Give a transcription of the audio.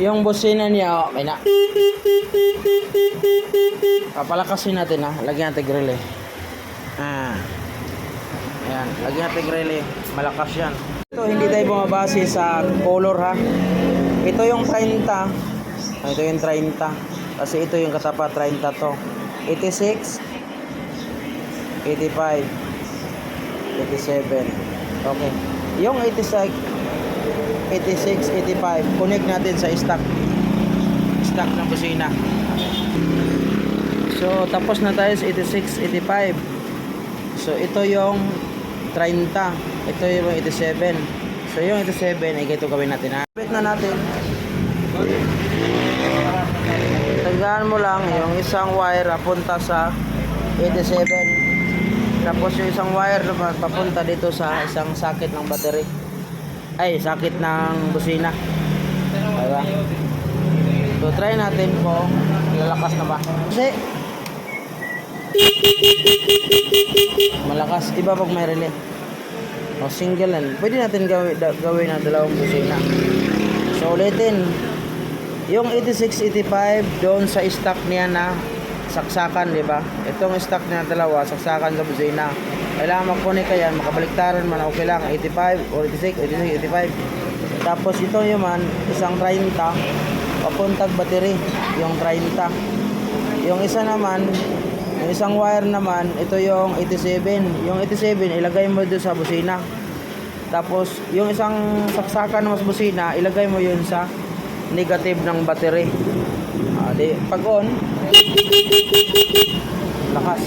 Yung busina niya, okay na. Papalakasin natin ha. Lagyan natin grill eh. Ah. Ayan. Lagyan natin grill eh. Malakas yan. Ito, hindi tayo bumabase sa color ha. Ito yung 30. Ito yung 30. Kasi ito yung katapat 30 to. 86. 85. 87. Okay. Yung 86, 86, 85, connect natin sa stock. Stock ng busina. So, tapos na tayo sa 86, 85. So, ito yung 30. Ito yung 87. So, yung 87, ay ito gawin natin. ha? Kapit na natin. Tandaan mo lang, yung isang wire papunta sa 87. Tapos yung isang wire papunta dito sa isang sakit ng battery. Ay, sakit ng busina. Diba? So, try natin kung lalakas na ba. Kasi, malakas. Iba pag may relay. O, single yan. Pwede natin gawin, gawin ng dalawang busina. So, ulitin. Yung 86-85, doon sa stock niya na saksakan, di ba? Itong stock niya dalawa, saksakan sa busina. Kailangan mag-connect ka yan, makabaliktaran man, okay lang, 85 or 86, 86, 85. Tapos ito yung man, isang 30, papuntag battery, yung 30. Yung isa naman, yung isang wire naman, ito yung 87. Yung 87, ilagay mo doon sa busina. Tapos, yung isang saksakan mas busina, ilagay mo yun sa negative ng battery. Ah, pag on, lakas.